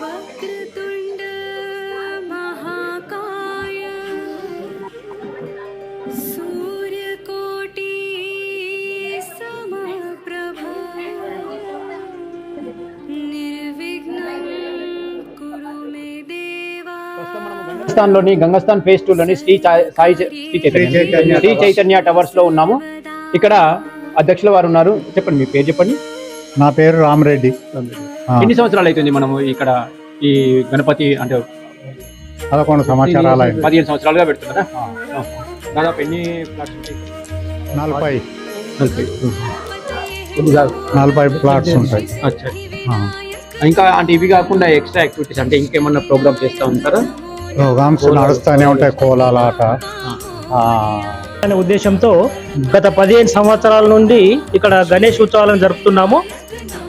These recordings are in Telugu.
వక్రతుండ మహాకాయ సూర్యకోటి సమప్రభ నిర్విఘ్నం కురు మే దేవా. గంగస్థాన్లోని గంగస్థాన్ శ్రీ సాయి శ్రీ చైతన్య శ్రీ చైతన్య టవర్స్లో ఉన్నాము. ఇక్కడ అధ్యక్షుల వారు ఉన్నారు. చెప్పండి మీ పేరు చెప్పండి. నా పేరు రామరెడ్డి. ఎన్ని సంవత్సరాలు అవుతుంది మనము ఇక్కడ ఈ గణపతి అంటే పదకొండు సంవత్సరాలు. పదిహేను సంవత్సరాలుగా పెడుతున్నారా? దాదాపు ఎన్ని? నలభై. నలభై. ప్లాట్స్ ఉంటాయి. ఇంకా అంటే ఇవి కాకుండా ఎక్స్ట్రా యాక్టివిటీస్ అంటే ఇంకేమన్నా ప్రోగ్రామ్ చేస్తూ ఉంటారా? ప్రోగ్రామ్స్ నడుస్తూనే ఉంటాయి కోలాలాట ఆ, అనే ఉద్దేశంతో గత పదిహేను సంవత్సరాల నుండి ఇక్కడ గణేష్ ఉత్సవాలను జరుపుతున్నాము.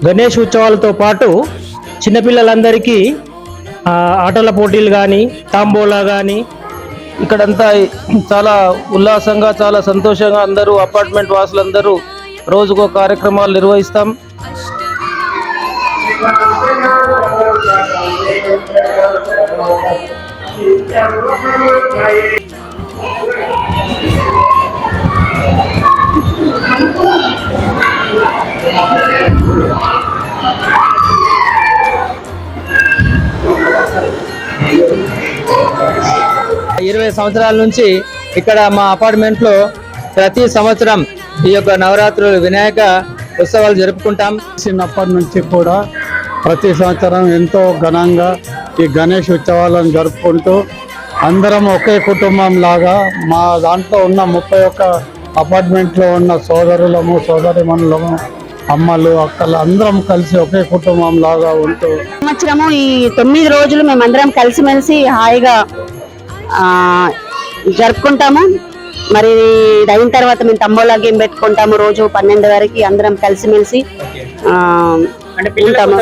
గణేష్ ఉత్సవాలతో పాటు చిన్నపిల్లలందరికీ ఆటల పోటీలు కానీ తాంబోలా కానీ ఇక్కడంతా చాలా ఉల్లాసంగా చాలా సంతోషంగా అందరూ అపార్ట్మెంట్ వాసులందరూ రోజుకో కార్యక్రమాలు నిర్వహిస్తాం. ఇరవై సంవత్సరాల నుంచి ఇక్కడ మా అపార్ట్మెంట్లో ప్రతి సంవత్సరం ఈ యొక్క నవరాత్రులు వినాయక ఉత్సవాలు జరుపుకుంటాం. చిన్నప్పటి నుంచి కూడా ప్రతి సంవత్సరం ఎంతో ఘనంగా ఈ గణేష్ ఉత్సవాలను జరుపుకుంటూ అందరం ఒకే కుటుంబం లాగా మా దాంట్లో ఉన్న ముప్పై ఒక్క అపార్ట్మెంట్లో ఉన్న సోదరులము సోదరిమణులము అమ్మలు అక్కలు అందరం కలిసి ఒకే కుటుంబం లాగా ఉంటూ సంవత్సరము ఈ తొమ్మిది రోజులు మేమందరం కలిసిమెలిసి హాయిగా జరుపుకుంటాము. మరి ఇది అయిన తర్వాత మేము తంబోలా గేమ్ పెట్టుకుంటాము. రోజు పన్నెండు వరకు అందరం కలిసిమెలిసి ఉంటాము.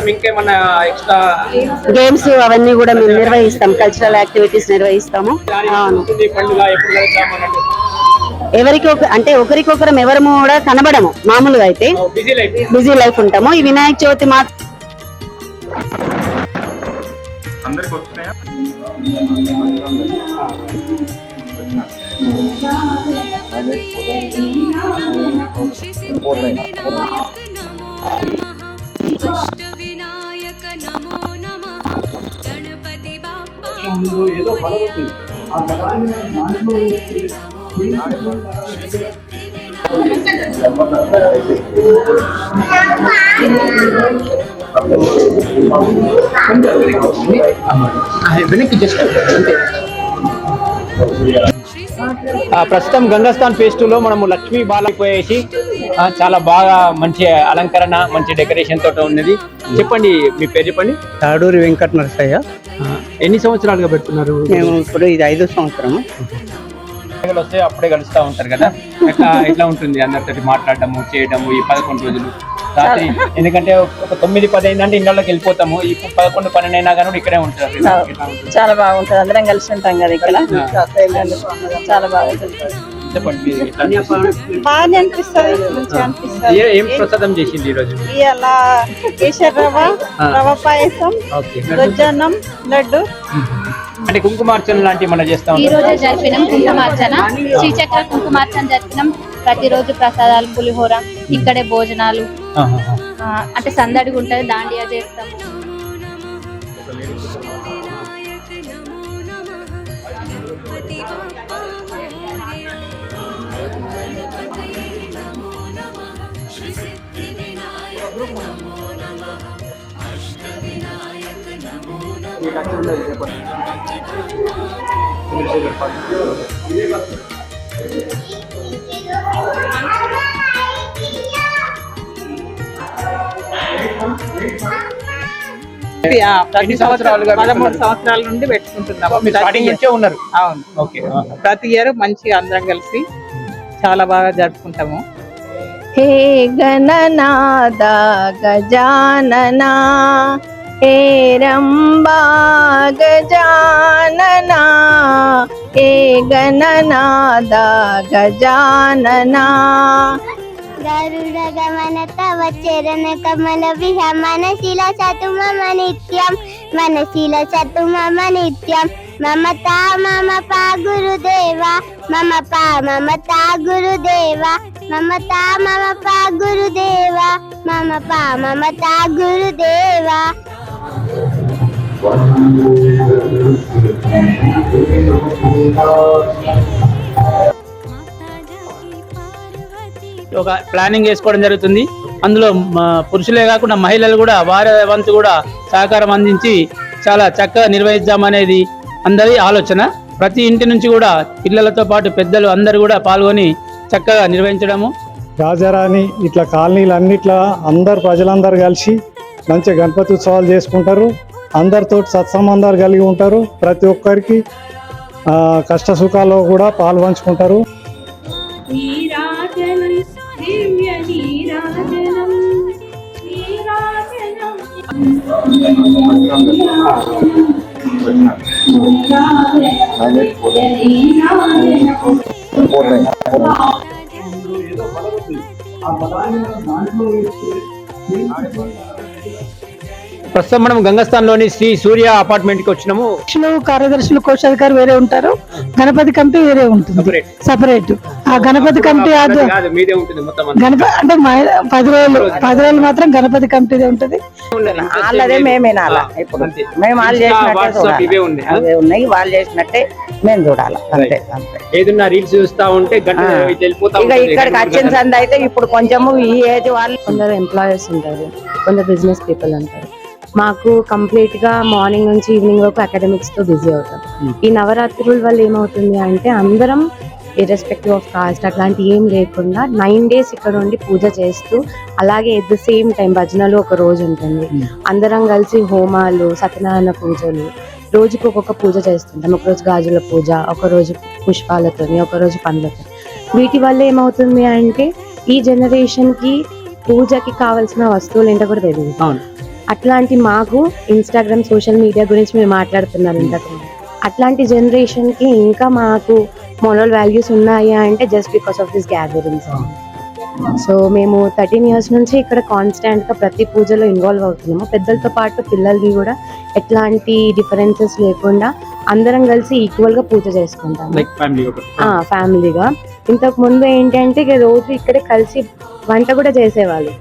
గేమ్స్ అవన్నీ కూడా మేము నిర్వహిస్తాం. కల్చరల్ యాక్టివిటీస్ నిర్వహిస్తాము. అవును. ఎవరికి ఒక అంటే ఒకరికొకరం ఎవరము కూడా కనబడము. మామూలుగా అయితే బిజీ లైఫ్. బిజీ లైఫ్ ఉంటాము. ఈ వినాయక చవితి మాత్రం अंदर कोचते हैं వినాయక నమో నమ గణపతి బాప్ప వెనక్కి జస్ట్ అంతే ఆ, ప్రస్తుతం గంగాస్థాన్ ఫేజ్ టూ లో మనము లక్ష్మీ బాలకి పోయేసి ఆ, చాలా బాగా మంచి అలంకరణ మంచి డెకరేషన్ తోట ఉన్నది. చెప్పండి మీ పేరు చెప్పండి? తాడూరి వెంకట నరసయ్య. ఎన్ని సంవత్సరాలుగా పెడుతున్నారు? మేము ఇప్పుడు ఇది ఐదో సంవత్సరము. పండుగలు వస్తే అప్పుడే కలుస్తా ఉంటారు కదా? ఎట్లా ఎట్లా ఉంటుంది అందరితో మాట్లాడటము చేయడము ఈ పదకొండు రోజులు? రాత్రి. ఎందుకంటే ఒక తొమ్మిది పది అయిందంటే ఇళ్ళకి వెళ్ళిపోతాము. ఈ పదకొండు పన్నెండు అయినా కానీ ఇక్కడే ఉంటారు? చాలా బాగుంటది. అందరం కలిసి ఉంటాం కదా ఇక్కడ. చాలా బాగుంటుంది. ఎట్లా అనిపిస్తుంది? బాగా అనిపిస్తుంది. మంచిగా అనిపిస్తుంది. ఏ- ప్రసాదం చేసింది ఈ రోజు? ఇవాళ కేసర్ రవ్వ ఆ. రవ్వ పాయసం ఓకే. గొజ్జన్నం లడ్డు. అంటే కుంకుమార్చన లాంటివి మనం చేస్తా ఈ రోజే జరిపినాం కుంకుమార్చన. శ్రీచక్ర కుంకుమార్చన జరిపినాం. ప్రతిరోజు ప్రసాదాలు పులిహోర ఇక్కడే భోజనాలు. అంటే సందడిగా ఉంటుంది దాండియా చేస్తాము చెప్పండి ఎన్ని సంవత్సరాలుగా సంవత్సరాల నుండి పెట్టుకుంటున్నాము అవును. ఓకే. ప్రతి ఇయర్ మంచిగా అందరం కలిసి చాలా బాగా జరుపుకుంటాము. హే గణనాద గజాననా హే రంబా గజాననా హే గణనాద గజాననా. గరుడ గమన తవ చరణ కమల విహ శిల సతు మమ నిత్యం మనశీల సతు మమ నిత్యం మమతా మమ పా గురుదేవా మమ పా మమతా గురుదేవ మమతా మమ పా గురుదేవా మమ పా మమత గురుదేవా Thank you. ఒక ప్లానింగ్ చేసుకోవడం జరుగుతుంది. అందులో మా పురుషులే కాకుండా మహిళలు కూడా వారి వంతు కూడా సహకారం అందించి చాలా చక్కగా నిర్వహిద్దామనేది అందరి ఆలోచన. ప్రతి ఇంటి నుంచి కూడా పిల్లలతో పాటు పెద్దలు అందరూ కూడా పాల్గొని చక్కగా నిర్వహించడము. రాజారాణి ఇట్లా కాలనీలు అన్నిట్లా అందరు ప్రజలందరూ కలిసి మంచిగా గణపతి ఉత్సవాలు చేసుకుంటారు. అందరితో సత్సంబంధాలు కలిగి ఉంటారు. ప్రతి ఒక్కరికి ఆ, కష్ట సుఖాల్లో కూడా పాలు పంచుకుంటారు నీరాజనం దివ్య నీరాజనం నీరాజనం ప్రస్తుతం మనం గంగస్థాన్లోని శ్రీ సూర్య అపార్ట్మెంట్కి వచ్చినాము. కార్యదర్శులు కోశాధికారి వేరే ఉంటారు. గణపతి కమిటీ వేరే ఉంటుంది. సపరేట్ ఆ గణపతి కమిటీ ఆధ్వ- కాదు మీదే ఉంటుంది మొత్తం అంతా. గణపతి అంటే పది రోజులు పది రోజులు. మాత్రం గణపతి కమిటీదే ఉంటుంది. వాళ్ళదే మేమే నాలా. ఇప్పుడు అంతే. మేము వాళ్ళు చేసినట్టే ఉన్నాయి. ఆ? అవే ఉన్నాయి వాళ్ళు చేసినట్టే మేము చూడాలి. అంతే అంతే. ఏదన్నా రీల్స్ చూస్తా ఉంటే ఇక. ఇక్కడికి వచ్చిన సంది అయితే ఇప్పుడు కొంచెము ఈ ఏజ్ వాళ్ళు కొందరు ఎంప్లాయర్స్ ఉంటారు. కొందరు బిజినెస్ పీపుల్ ఉంటారు మాకు కంప్లీట్గా మార్నింగ్ నుంచి ఈవినింగ్ వరకు అకాడమిక్స్తో బిజీ అవుతాం. ఈ నవరాత్రుల వల్ల ఏమవుతుంది అంటే అందరం ఇర్రెస్పెక్టివ్ ఆఫ్ కాస్ట్ అట్లాంటి ఏం లేకుండా నైన్ డేస్ ఇక్కడ ఉండి పూజ చేస్తూ అలాగే ఎట్ ద సేమ్ టైం భజనలు ఒక రోజు ఉంటుంది. అందరం కలిసి హోమాలు సత్యనారాయణ పూజలు రోజుకు ఒక్కొక్క పూజ చేస్తుంటాం. ఒక రోజు గాజుల పూజ ఒక రోజు పుష్పాలతోని ఒక రోజు పండ్లతో వీటి వల్ల ఏమవుతుంది అంటే ఈ జనరేషన్కి పూజకి కావాల్సిన వస్తువులు ఏంటో కూడా తెలియదు. అవును. అట్లాంటి మాకు ఇన్స్టాగ్రామ్ సోషల్ మీడియా గురించి మీరు మాట్లాడుతున్నారు ఇంతకు. అట్లాంటి జనరేషన్కి ఇంకా మాకు మోరల్ వాల్యూస్ ఉన్నాయి అంటే just because of this gatherings so మేము థర్టీన్ ఇయర్స్ నుంచి ఇక్కడ కాన్స్టాంట్గా ప్రతి పూజలో ఇన్వాల్వ్ అవుతున్నాము. పెద్దలతో పాటు పిల్లలకి కూడా ఎట్లాంటి డిఫరెన్సెస్ లేకుండా అందరం కలిసి ఈక్వల్గా పూజ చేసుకుంటాము. ఆ ఫ్యామిలీగా ఇంతకు ముందు ఏంటంటే ఇక రోజు ఇక్కడే కలిసి వంట కూడా చేసేవాళ్ళు.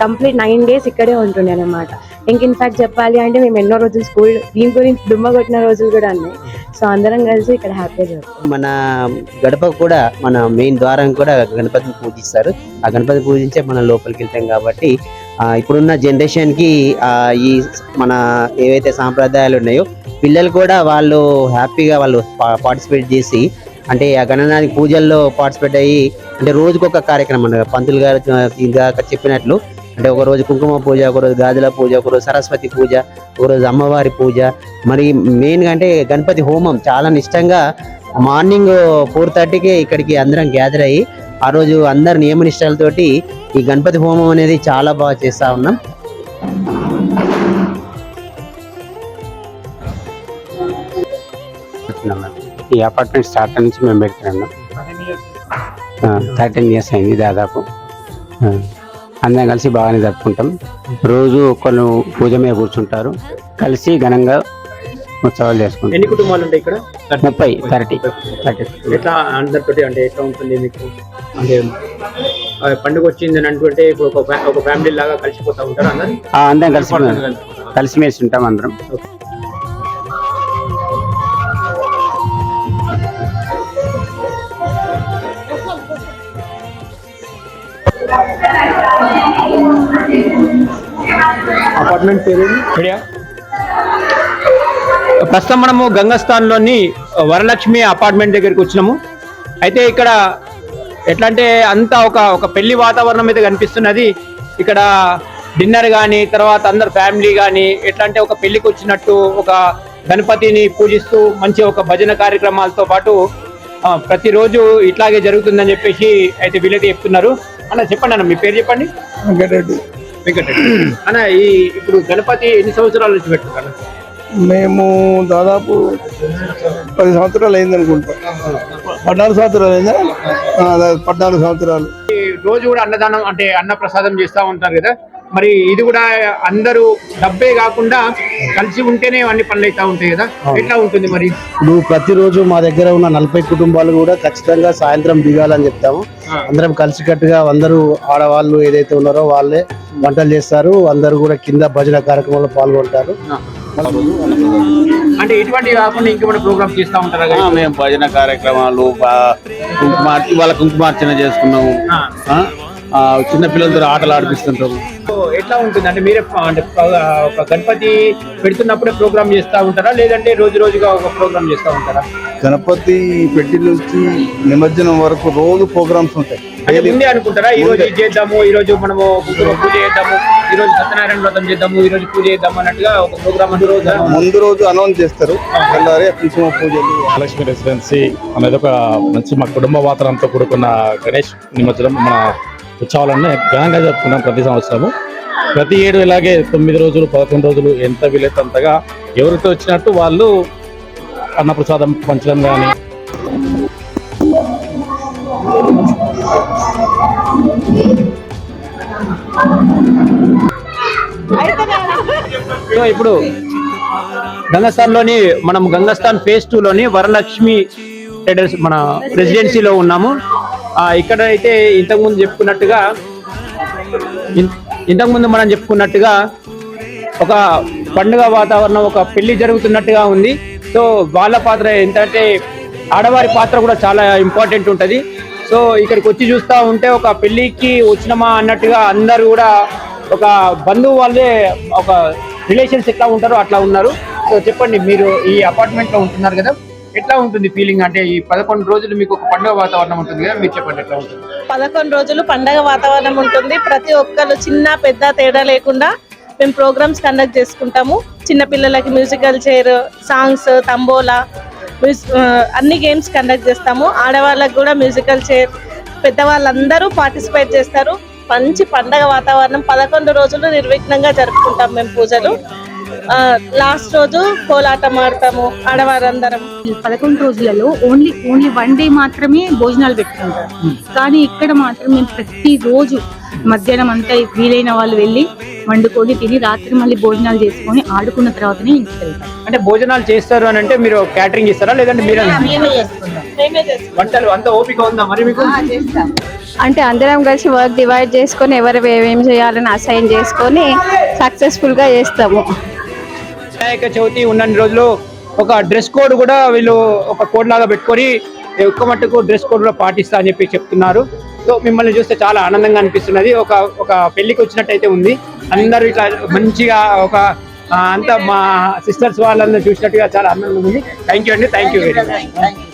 కంప్లీట్ నైన్ డేస్ ఇక్కడే ఉంటుండే అనమాట ఇంక ఇన్ఫాక్ట్ చెప్పాలి అంటే మేము ఎన్నో రోజులు స్కూల్ దీని గురించి దుమ్మ కొట్టిన రోజులు కూడా ఉన్నాయి. సో అందరం కలిసి ఇక్కడ హ్యాపీగా జరుపుకుంటాం మన గడప కూడా మన మెయిన్ ద్వారం కూడా గణపతిని పూజిస్తారు. ఆ గణపతి పూజించే మనం లోపలికి వెళ్తాం కాబట్టి ఇప్పుడున్న జనరేషన్కి ఆ, ఈ మన ఏవైతే సాంప్రదాయాలు ఉన్నాయో పిల్లలు కూడా వాళ్ళు హ్యాపీగా వాళ్ళు పార్టిసిపేట్ చేసి అంటే ఆ గణనానికి పూజల్లో పార్టిసిపేట్ అయ్యి అంటే రోజుకొక కార్యక్రమం అన్నమాట. పంతులు గారు ఇందాక చెప్పినట్లు అంటే ఒక రోజు కుంకుమ పూజ ఒక రోజు గాజుల పూజ ఒక రోజు సరస్వతి పూజ ఒక రోజు అమ్మవారి పూజ మరి మెయిన్గా అంటే గణపతి హోమం చాలా నిష్టంగా మార్నింగ్ ఫోర్ థర్టీకి ఇక్కడికి అందరం గ్యాదర్ అయ్యి ఆ రోజు అందరు నియమ నిష్టాలతోటి ఈ గణపతి హోమం అనేది చాలా బాగా చేస్తూ ఉన్నాం ఈ అపార్ట్మెంట్ స్టార్ట్ నుంచి మేము పెడుతున్నాం థర్టీన్ ఇయర్స్ అయింది దాదాపు. అందరం కలిసి బాగానే జరుపుకుంటాం. రోజు ఒకళ్ళు పూజ మీద కూర్చుంటారు. కలిసి ఘనంగా ఉత్సవాలు చేసుకుంటాం. ఎన్ని కుటుంబాలు ఉంటాయి ఇక్కడ? ముప్పై థర్టీ. థర్టీ. ఎట్లా అందరితోటి అంటే ఎట్లా ఉంటుంది మీకు? అంటే పండుగ వచ్చింది అని ఇప్పుడు ఒక ఫ్యా- ఒక ఫ్యామిలీ లాగా కలిసిపోతా ఉంటారు అందరు? అందరం కలిసి కలిసిమెలిసి ఉంటాం అందరం. రెడీయా? ప్రస్తుతం మనము గంగస్థాన్లోని వరలక్ష్మి అపార్ట్మెంట్ దగ్గరికి వచ్చినాము. అయితే ఇక్కడ ఎట్లా అంటే అంతా ఒక ఒక పెళ్ళి వాతావరణం అయితే కనిపిస్తున్నది. ఇక్కడ డిన్నర్ కానీ తర్వాత అందరు ఫ్యామిలీ కానీ ఎట్లా అంటే ఒక పెళ్ళికి వచ్చినట్టు ఒక గణపతిని పూజిస్తూ మంచి ఒక భజన కార్యక్రమాలతో పాటు ప్రతిరోజు ఇట్లాగే జరుగుతుందని చెప్పేసి అయితే వీళ్ళైతే చెప్తున్నారు. అన్న చెప్పండి అన్న మీ పేరు చెప్పండి? వెంకటరెడ్డి. వెంకటరెడ్డి. అన్న ఈ ఇప్పుడు గణపతి ఎన్ని సంవత్సరాల నుంచి పెట్టుకున్నారు మేము దాదాపు పది సంవత్సరాలు అయింది అనుకుంటా. పద్నాలుగు సంవత్సరాలు అయిందా? పద్నాలుగు సంవత్సరాలు. రోజు కూడా అన్నదానం అంటే అన్న ప్రసాదం చేస్తూ ఉంటారు కదా? మరి ఇది కూడా అందరూ డబ్బే కాకుండా కలిసి ఉంటేనే అన్ని పనులు అవుతా ఉంటాయి కదా? ఎట్లా ఉంటుంది మరి? ఇప్పుడు ప్రతిరోజు మా దగ్గర ఉన్న నలభై కుటుంబాలు కూడా ఖచ్చితంగా సాయంత్రం దిగాలని చెప్తాము. అందరం కలిసికట్టుగా అందరూ ఆడవాళ్ళు ఏదైతే ఉన్నారో వాళ్ళే వంటలు చేస్తారు. అందరూ కూడా కింద భజన కార్యక్రమంలో పాల్గొంటారు. అంటే ఇటువంటి కాకుండా ఇంకేమైనా ప్రోగ్రామ్ చేస్తూ ఉంటారా మేము భజన కార్యక్రమాలు ఇవాళ కుంకుమార్చన చేసుకున్నాము. చిన్న పిల్లలతో ఆటలు ఆడిపిస్తుంటాము సో ఎట్లా ఉంటుంది? అంటే మీరే అంటే గణపతి పెడుతున్నప్పుడే ప్రోగ్రామ్ చేస్తూ ఉంటారా? లేదంటే రోజు రోజుగా ఒక ప్రోగ్రామ్ చేస్తూ ఉంటారా? గణపతి పెట్టి నుంచి నిమజ్జనం వరకు రోజు ప్రోగ్రామ్స్ ఉంటాయి. ముందే అనుకుంటారా? ఈ రోజు ఇది చేద్దాము ఈ రోజు మనము పూజ చేద్దాము ఈ రోజు సత్యనారాయణ వ్రతం చేద్దాము ఈ రోజు పూజ చేద్దాము అన్నట్టుగా ఒక ప్రోగ్రామ్ అంటూ రోజు ముందు రోజు అనౌన్స్ చేస్తారు. తెల్లారి కుంకుమ పూజలు. మహాలక్ష్మి రెసిడెన్సీ అనేది ఒక మంచి మా కుటుంబ వాతావరణంతో కూడుకున్న గణేష్ నిమజ్జనం మన ఉత్సవాలను ఘనంగా జరుపుకున్నాం ప్రతి సంవత్సరము. ప్రతి ఏడు ఇలాగే తొమ్మిది రోజులు పదకొండు రోజులు ఎంత వీలైతే అంతగా ఎవరితో వచ్చినట్టు వాళ్ళు అన్నప్రసాదం పంచడం కానీ సో ఇప్పుడు గంగస్థాన్లోని మనం గంగస్థాన్ ఫేజ్ టూలోని వరలక్ష్మి ట్రేడర్స్ మన రెసిడెన్సీలో ఉన్నాము. ఇక్కడ అయితే ఇంతకుముందు చెప్పుకున్నట్టుగా ఇంతకుముందు మనం చెప్పుకున్నట్టుగా ఒక పండుగ వాతావరణం ఒక పెళ్ళి జరుగుతున్నట్టుగా ఉంది. సో వాళ్ళ పాత్ర ఏంటంటే ఆడవారి పాత్ర కూడా చాలా ఇంపార్టెంట్ ఉంటుంది. సో ఇక్కడికి వచ్చి చూస్తూ ఉంటే ఒక పెళ్ళికి వచ్చినమా అన్నట్టుగా అందరు కూడా ఒక బంధువు వాళ్ళే ఒక రిలేషన్స్ ఎట్లా ఉంటారో అట్లా ఉన్నారు. సో చెప్పండి మీరు ఈ అపార్ట్మెంట్లో ఉంటున్నారు కదా? ఎట్లా ఉంటుంది ఫీలింగ్ అంటే ఈ పదకొండు రోజులు మీకు ఒక పండుగ వాతావరణం ఉంటుంది కదా మీరు చెప్పండి ఎట్లా ఉంటుంది? పదకొండు రోజులు పండగ వాతావరణం ఉంటుంది. ప్రతి ఒక్కరు చిన్న పెద్ద తేడా లేకుండా మేము ప్రోగ్రామ్స్ కండక్ట్ చేసుకుంటాము. చిన్న పిల్లలకి మ్యూజికల్ చైర్ సాంగ్స్ తంబోలా అన్ని గేమ్స్ కండక్ట్ చేస్తాము. ఆడవాళ్ళకి కూడా మ్యూజికల్ చైర్ పెద్దవాళ్ళందరూ పార్టిసిపేట్ చేస్తారు. మంచి పండగ వాతావరణం పదకొండు రోజులు నిర్విఘ్నంగా జరుపుకుంటాం మేము పూజలు. లాస్ట్ రోజు కోలాటం ఆడతాము ఆడవారందరం. పదకొండు రోజులలో ఓన్లీ ఓన్లీ వన్ డే మాత్రమే భోజనాలు పెట్టుకుంటారు. కానీ ఇక్కడ మాత్రం మేము ప్రతి రోజు మధ్యాహ్నం అంతా వీలైన వాళ్ళు వెళ్ళి వండుకొని తిని రాత్రి మళ్ళీ భోజనాలు చేసుకొని ఆడుకున్న తర్వాతనే ఇంటికి వెళ్తాం. అంటే భోజనాలు చేస్తారు అని అంటే మీరు క్యాటరింగ్ ఇస్తారా లేదంటే మీరు వంటలు అంత ఓపిక ఉందా మరి మీకు? అంటే అందరం కలిసి వర్క్ డివైడ్ చేసుకొని ఎవరు ఏమేం చేయాలని అసైన్ చేసుకొని సక్సెస్ఫుల్గా చేస్తాము. వినాయక చవితి ఉన్నన్ని రోజులు ఒక డ్రెస్ కోడ్ కూడా వీళ్ళు ఒక కోడ్ లాగా పెట్టుకొని ఎక్కువ మట్టుకు డ్రెస్ కోడ్ కూడా పాటిస్తా అని చెప్పి చెప్తున్నారు. సో మిమ్మల్ని చూస్తే చాలా ఆనందంగా అనిపిస్తున్నది. ఒక ఒక పెళ్ళికి వచ్చినట్టయితే ఉంది. అందరూ ఇట్లా మంచిగా ఒక అంతా మా సిస్టర్స్ వాళ్ళందరూ చూసినట్టుగా చాలా ఆనందంగా ఉంది. థ్యాంక్ యూ అండి. Thank you very much.